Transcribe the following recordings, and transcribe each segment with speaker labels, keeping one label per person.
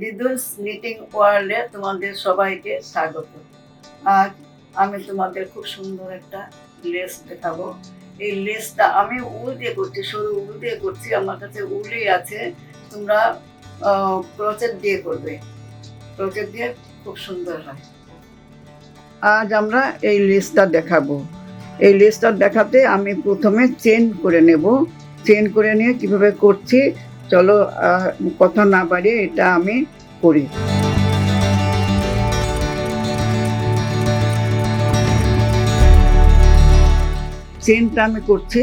Speaker 1: দিদুলস knitting ওয়ার্ল্ডে তোমাদের সবাইকে স্বাগত। আজ আমি তোমাদের খুব সুন্দর একটা লেস দেখাবো। এই লেসটা আমি উল দিয়ে করছি সরু উল দিয়ে করছি, আমার কাছে উলই আছে। তোমরা ক্রোচেট দিয়ে করবে। ক্রোচেট দিয়ে খুব সুন্দর হয়। আজ আমরা এই লেসটা দেখাবো। এই লেসটা দেখাতে আমি প্রথমে চেন করে নেব। চেন করে নিয়ে কীভাবে করছি চলো কথা না বাড়িয়ে এটা আমি করি। চেনটা আমি করছি।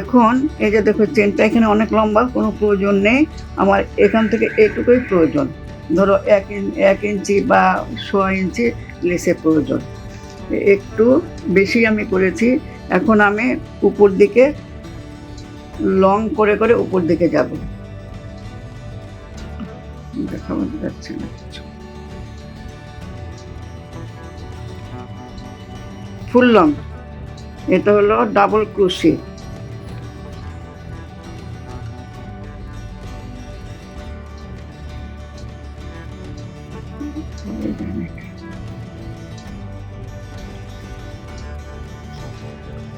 Speaker 1: এখন এই যে দেখো চেনটা এখানে অনেক লম্বা, কোনো প্রয়োজন নেই। আমার এখান থেকে এটুকুই প্রয়োজন। ধরো এক এক ইঞ্চি বা ছ ইঞ্চি লেসের প্রয়োজন। একটু বেশি আমি করেছি। এখন আমি উপর দিকে লং করে করে উপর দিকে যাব। দেখাবো, যাচ্ছে না ফুল লং এটা হলো ডাবল ক্রুশি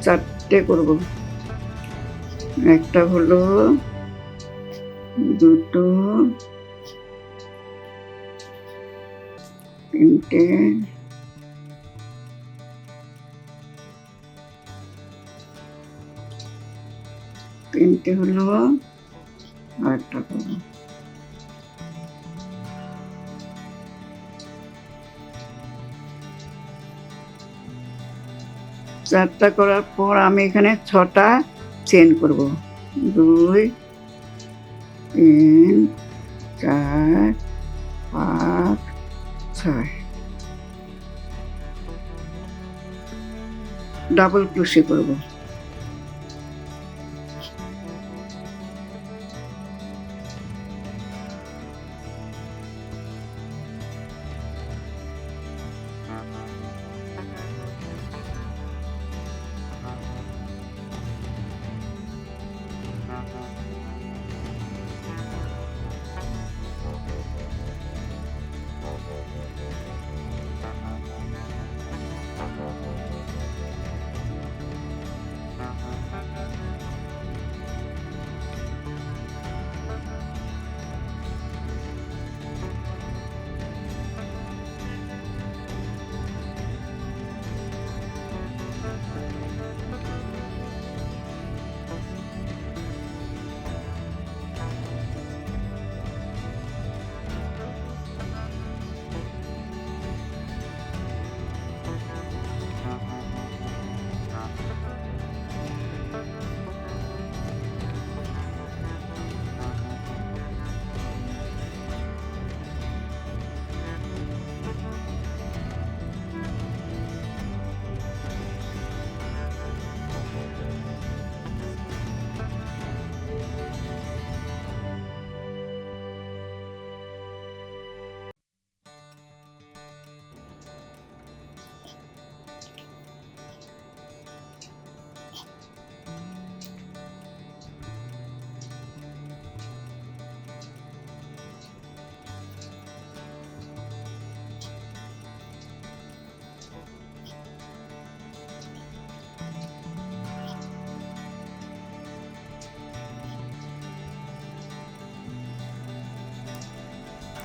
Speaker 1: চারটে করব। একটা হলো দুটো তিনটে তিনটে হলো আর একটা করব। চারটা করার পর আমি এখানে ছটা চেন করব। দুই, তিন, চার, পাঁচ, ছয়। ডাবল ক্রুশি করব।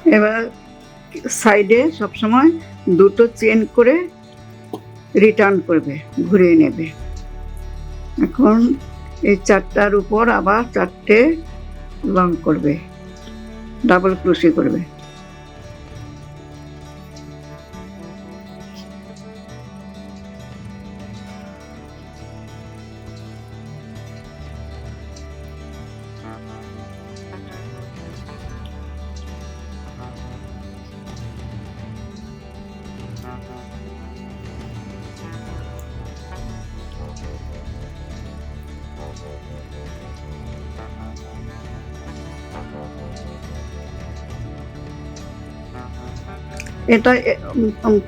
Speaker 1: এবার সাইডে সবসময় দুটো চেন করে রিটার্ন করবে, ঘুরিয়ে নেবে। এখন এই চারটার উপর আবার চারটে লং করবে ডাবল ক্রুশি করবে। এটা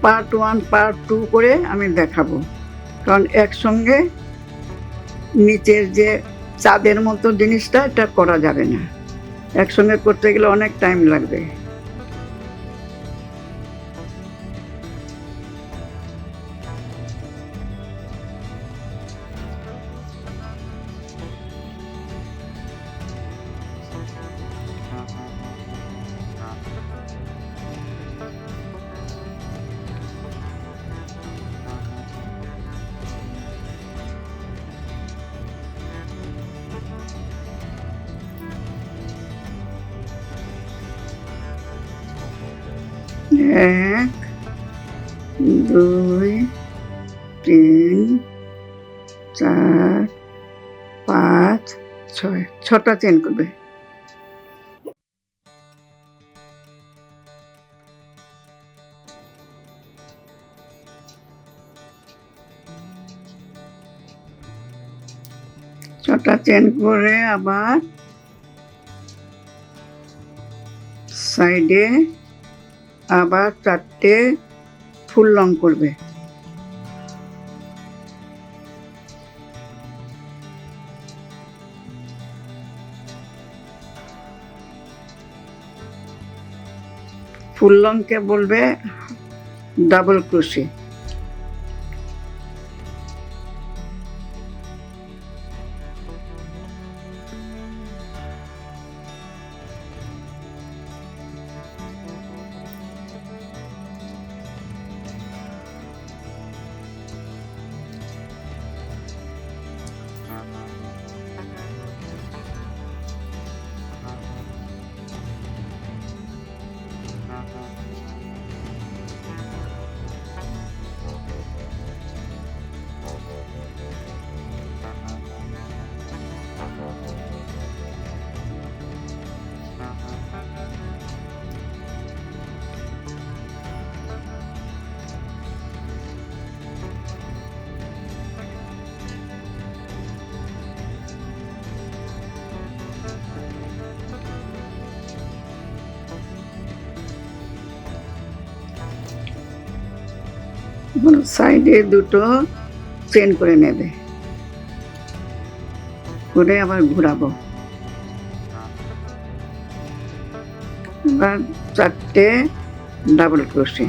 Speaker 1: পার্ট ওয়ান পার্ট টু করে আমি দেখাবো। কারণ একসঙ্গে নিচের যে চাঁদের মতো জিনিসটা, এটা করা যাবে না। একসঙ্গে করতে গেলে অনেক টাইম লাগবে। ছটা চেন করবে। ছটা চেন করে আবার সাইডে আবার চারটে ফুল রং করবে। ফুল রংকে বলবে ডাবল ক্রোশে সাইডে দুটো চেন করে নেবে। করে আবার ঘোরাবো। এবার চারটে ডাবল ক্রোশে।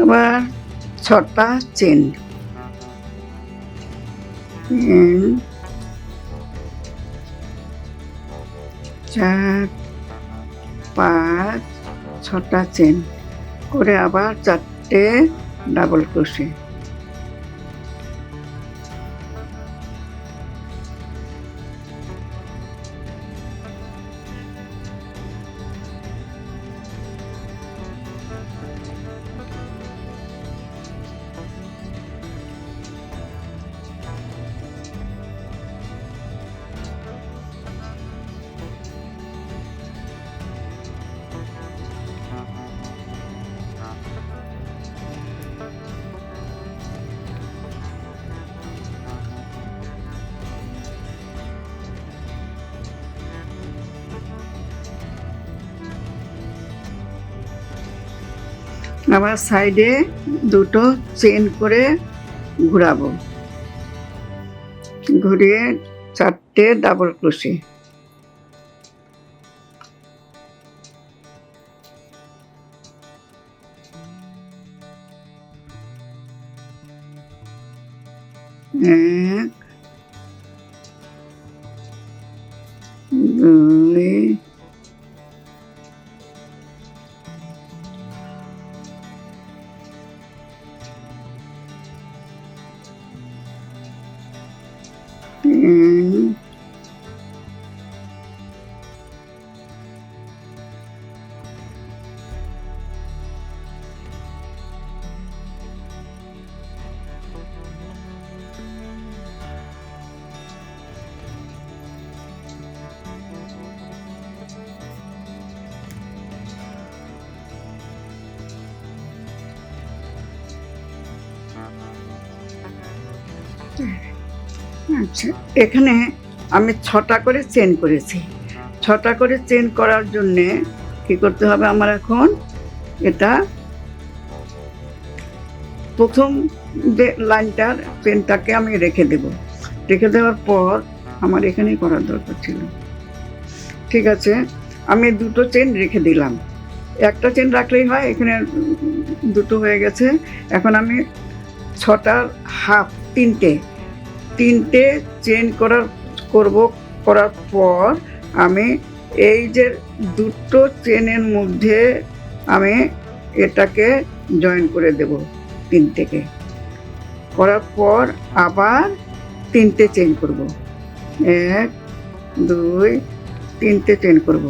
Speaker 1: এবার ছটা চেন। চার পাঁচ ছটা চেন। করে আবার চারটে ডাবল ক্রোশে আবার সাইডে দুটো চেন করে ঘোরাবো। ঘুরিয়ে চারটে ডাবল ক্রোশে। এক আচ্ছা এখানে আমি ছটা করে চেন করেছি। ছটা করে চেন করার জন্যে কি করতে হবে আমার এখন? এটা প্রথম যে লাইনটার চেনটাকে আমি রেখে দেব। রেখে দেওয়ার পর আমার এখানেই করার দরকার ছিল। ঠিক আছে, আমি দুটো চেন রেখে দিলাম। একটা চেন রাখলেই হয়, এখানে দুটো হয়ে গেছে। এখন আমি ছটার হাফ তিনটে তিনটে চেন করার, করব, করার পর আমি এই যে দুটো চেনের মধ্যে আমি এটাকে জয়েন করে দেব, তিনটেকে। করার পর আবার তিনটে চেন করব। এক, দুই, তিনটে চেন করব।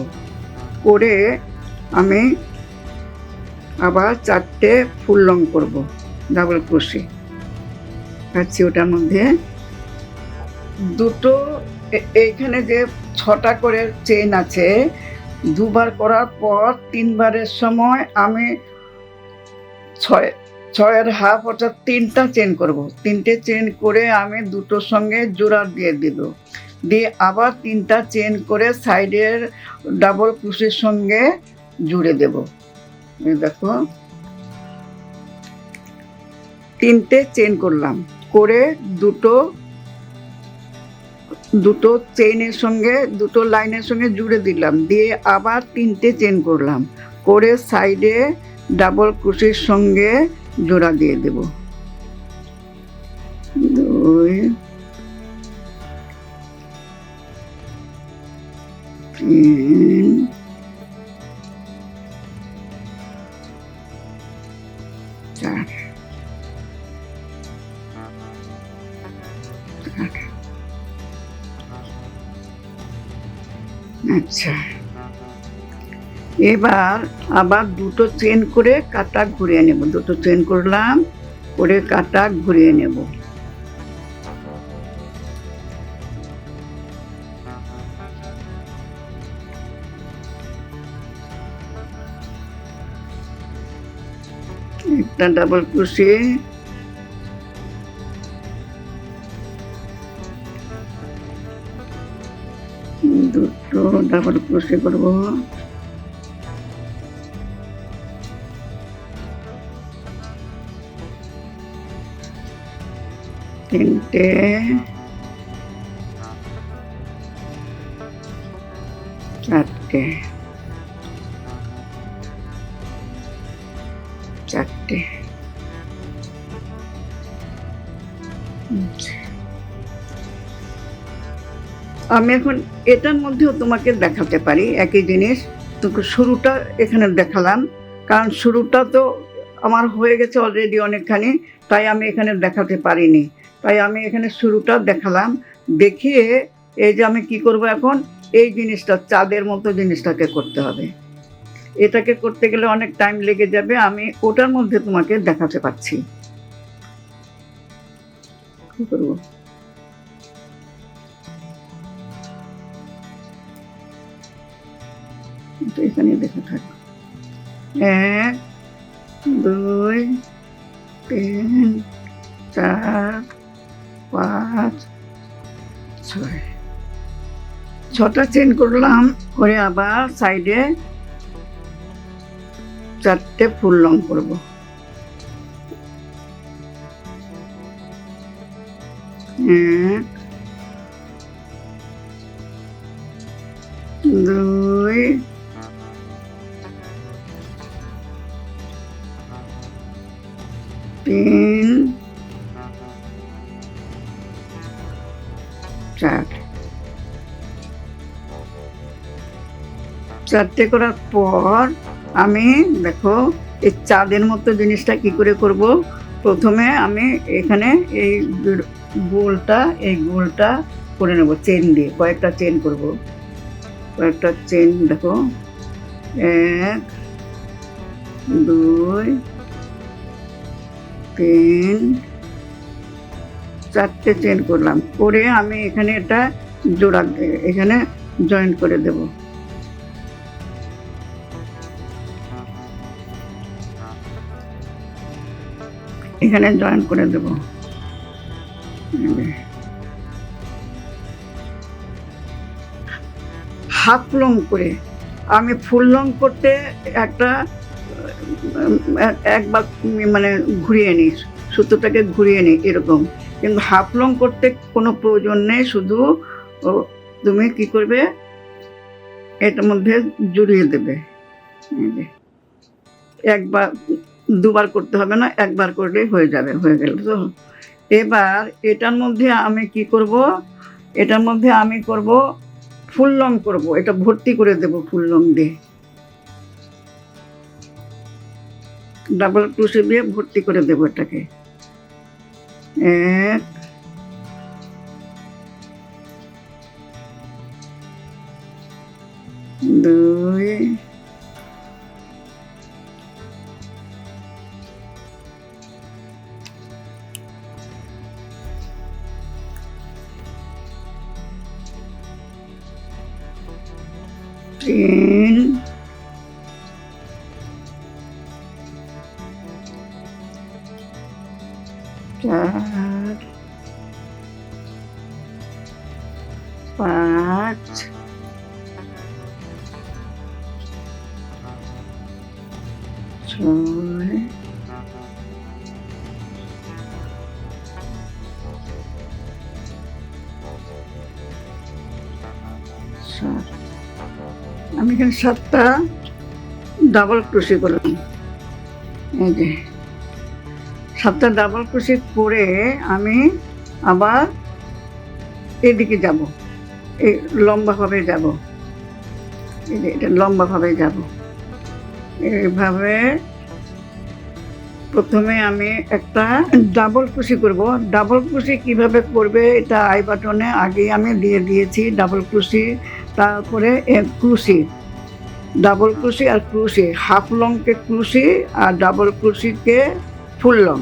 Speaker 1: করে আমি আবার চারটে ফুল লং করব ডাবল ক্রোশে পাচ্ছি ওটার মধ্যে। দুটো এইখানে যে ছটা করে চেন আছে, দুবার করার পর তিনবারের সময় আমি ছয়, ছয়ের হাফ অর্থাৎ তিনটা চেন করব। তিনটে চেন করে আমি দুটোর সঙ্গে জোড়া দিয়ে দিব। দিয়ে আবার তিনটা চেন করে সাইডের ডাবল ক্রুশের সঙ্গে জুড়ে দেব। দেখো। তিনটে চেন করলাম। করে দুটো দুটো চেইনের সঙ্গে, দুটো লাইনের সঙ্গে জুড়ে দিলাম। দিয়ে আবার তিনটে চেন করলাম। করে সাইডে ডাবল ক্রুশের সঙ্গে জোড়া দিয়ে দেব। দুই, তিন, চার। আচ্ছা। এবার আবার দুটো চেন করে কাটা ঘুরিয়ে নেব। দুটো চেন করলাম, করে কাটা ঘুরিয়ে নেব। একটা ডাবল ক্রোশে দুটো ডাবল ক্রোশে করব। তিনটে। চারটে। আমি এখন এটার মধ্যেও তোমাকে দেখাতে পারি, একই জিনিস। তোকে শুরুটা এখানে দেখালাম, কারণ শুরুটা তো আমার হয়ে গেছে অলরেডি অনেকখানি, তাই আমি এখানে দেখাতে পারিনি। তাই আমি এখানে শুরুটা দেখালাম, দেখিয়ে এই যে আমি কি করব এখন, এই জিনিসটা, চাঁদের মতো জিনিসটাকে করতে হবে। এটাকে করতে গেলে অনেক টাইম লেগে যাবে, আমি ওটার মধ্যে তোমাকে দেখাতে পারছি। কি করব? তো এখানে দেখা থাক। এক, দুই, তিন, চার, পাঁচ, ছয়। ছটা চেন করলাম, করে আবার সাইডে চারটে ফুল লং করব। এক তিন চার। চারটে করার পর আমি, দেখো, এই চাঁদের মতো জিনিসটা কি করে করব? প্রথমে আমি এখানে এই গোলটা এই গোলটা করে নেব, চেন দিয়ে, কয়েকটা চেন করব। কয়েকটা চেন, দেখো, এক, দুই তিন, চারটে চেন করলাম। করে আমি এখানে এটা জোড়া, এখানে জয়েন করে দেব। এখানে জয়েন করে দেব। হাফ লং করে। আমি ফুল লং করতে একটা একবার মানে ঘুরিয়ে নিই, সুতোটাকে ঘুরিয়ে নিই, এরকম। কিন্তু হাফ লং করতে কোনো প্রয়োজন নেই, শুধু তুমি কি করবে? এটার মধ্যে জড়িয়ে দেবে। একবার, দুবার করতে হবে না, একবার করলেই হয়ে যাবে, হয়ে গেল তো। এবার এটার মধ্যে আমি কি করব? এটার মধ্যে আমি করব, ফুল লং করব, এটা ভর্তি করে দেব ফুল লং দিয়ে। ডাবল ক্রুশে দিয়ে ভর্তি করে দেবো এটাকে। এক দুই পাঁচ ছয় সাত আমি এখানে সাতটা ডাবল ক্রুশি করলাম। এই যে। সাতটা ডাবল ক্রুশি করে আমি আবার এদিকে যাব। এই লম্বাভাবে যাব। এটা লম্বাভাবে যাব। এইভাবে প্রথমে আমি একটা ডাবল কুশি করব। ডাবল কুশি কীভাবে করবে এটা আই বাটনে আগে আমি দিয়ে দিয়েছি ডাবল ক্রুশি তারপরে ক্রুশি ডাবল ক্রুশি আর ক্রুশি হাফ লংকে ক্রুশি আর ডাবল ক্রুশিকে ফুল লং।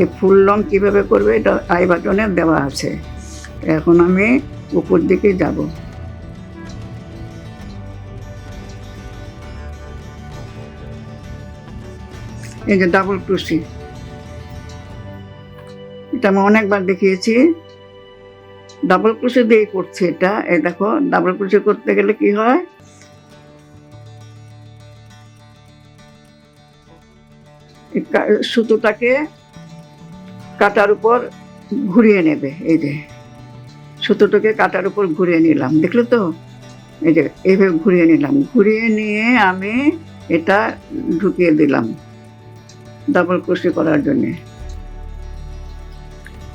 Speaker 1: এই ফুল লং কীভাবে করবে এটা আই বাটনে দেওয়া আছে। এখন আমি উপর দিকে যাব। এই যে ডাবল ক্রুশি এটা আমি অনেকবার দেখিয়েছি। ডাবল ক্রুশি দিয়ে করছি এটা। এই দেখো ডাবল ক্রুশি করতে গেলে কি হয়? সুতোটাকে কাটার উপর ঘুরিয়ে নেবে, এই যে। সুতোটাকে কাটার উপর ঘুরিয়ে নিলাম। দেখল তো? এই যে, এইভাবে ঘুরিয়ে নিলাম। ঘুরিয়ে নিয়ে আমি এটা ঢুকিয়ে দিলাম ডাবল ক্রোশে করার জন্যে।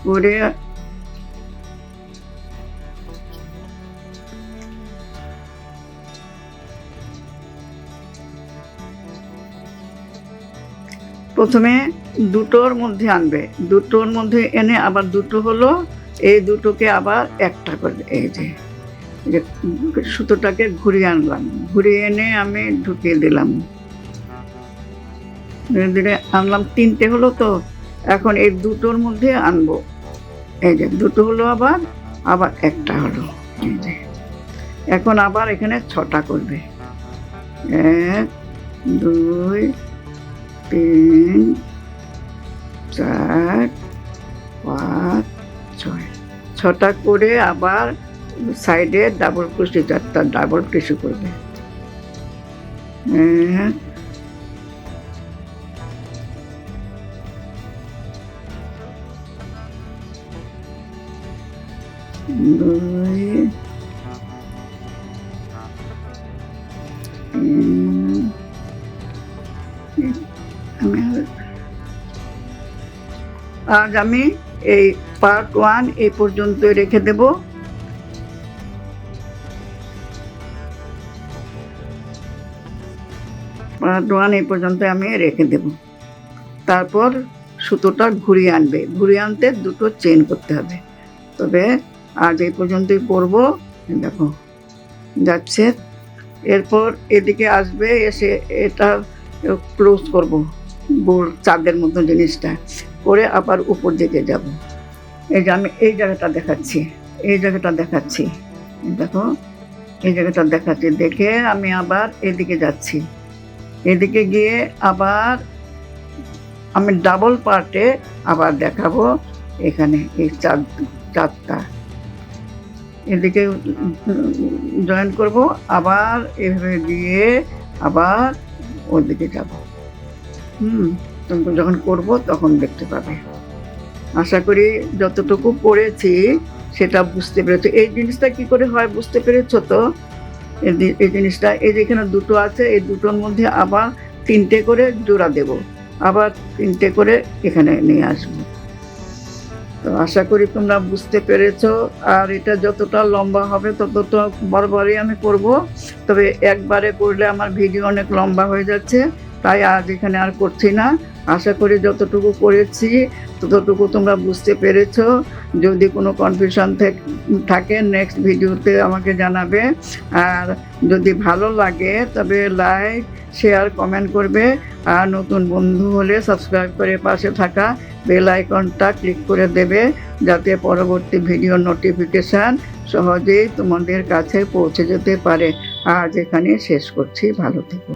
Speaker 1: করে প্রথমে দুটোর মধ্যে আনবে। দুটোর মধ্যে এনে আবার দুটো হলো এই দুটোকে আবার একটা করে, এই যে সুতোটাকে ঘুরিয়ে আনলাম। ঘুরিয়ে এনে আমি ঢুকিয়ে দিলাম। ধীরে আনলাম, তিনটে হলো তো, এখন এই দুটোর মধ্যে আনব। এই যে, দুটো হলো আবার আবার একটা হলো, এই যে। এখন আবার এখানে ছটা করবে। এক, দুই, তিন, চার ছয়। ছটা করে আবার সাইডে ডাবল কুশি চারটা ডাবল টিস্যু করবে। হ্যাঁ, হ্যাঁ। আজ আমি এই পার্ট ওয়ান এই পর্যন্ত রেখে দেব। পার্ট ওয়ান এই পর্যন্ত আমি রেখে দেব। তারপর সুতোটা ঘুরিয়ে আনবে। ঘুরিয়ে আনতে দুটো চেন করতে হবে। তবে আজ এই পর্যন্তই করব দেখো, যাচ্ছে। এরপর এদিকে আসবে, এসে এটা ক্লোজ করব। বোর চাঁদের মতো জিনিসটা। করে আবার উপর দিকে যাব। এই যে আমি এই জায়গাটা দেখাচ্ছি, এই জায়গাটা দেখাচ্ছি। দেখো, এই জায়গাটা দেখাচ্ছি। দেখে আমি আবার এদিকে যাচ্ছি। এদিকে গিয়ে আবার আমি ডাবল পার্টে আবার দেখাবো এখানে এই চার চারটা এদিকে জয়েন করব, আবার এভাবে দিয়ে আবার ওদিকে যাব। হুম, যখন করব তখন দেখতে পাবে। আশা করি যতটুকু পড়েছি, সেটা বুঝতে পেরেছ। এই জিনিসটা কি করে হয় বুঝতে পেরেছ তো? এই জিনিসটা, এই যে এখানে দুটো আছে, এই দুটোর মধ্যে আবার তিনটে করে জোড়া দেব। আবার তিনটে করে এখানে নিয়ে আসব। তো আশা করি তোমরা বুঝতে পেরেছ। আর এটা যতটা লম্বা হবে, ততটা বরাবরই আমি করব। তবে একবারে করলে আমার ভিডিও অনেক লম্বা হয়ে যাচ্ছে। তাই আজ এখানে আর করছি না। আশা করি যতটুকু করেছি, ততটুকু তোমরা বুঝতে পেরেছ। যদি কোনো কনফিউশন থাকে নেক্সট ভিডিওতে আমাকে জানাবে। আর যদি ভালো লাগে, তবে লাইক শেয়ার কমেন্ট করবে। আর নতুন বন্ধু হলে সাবস্ক্রাইব করে পাশে থাকা বেল আইকনটা ক্লিক করে দেবে, যাতে পরবর্তী ভিডিও নোটিফিকেশান সহজেই তোমাদের কাছে পৌঁছে যেতে পারে। আজ এখানে শেষ করছি। ভালো থেকো।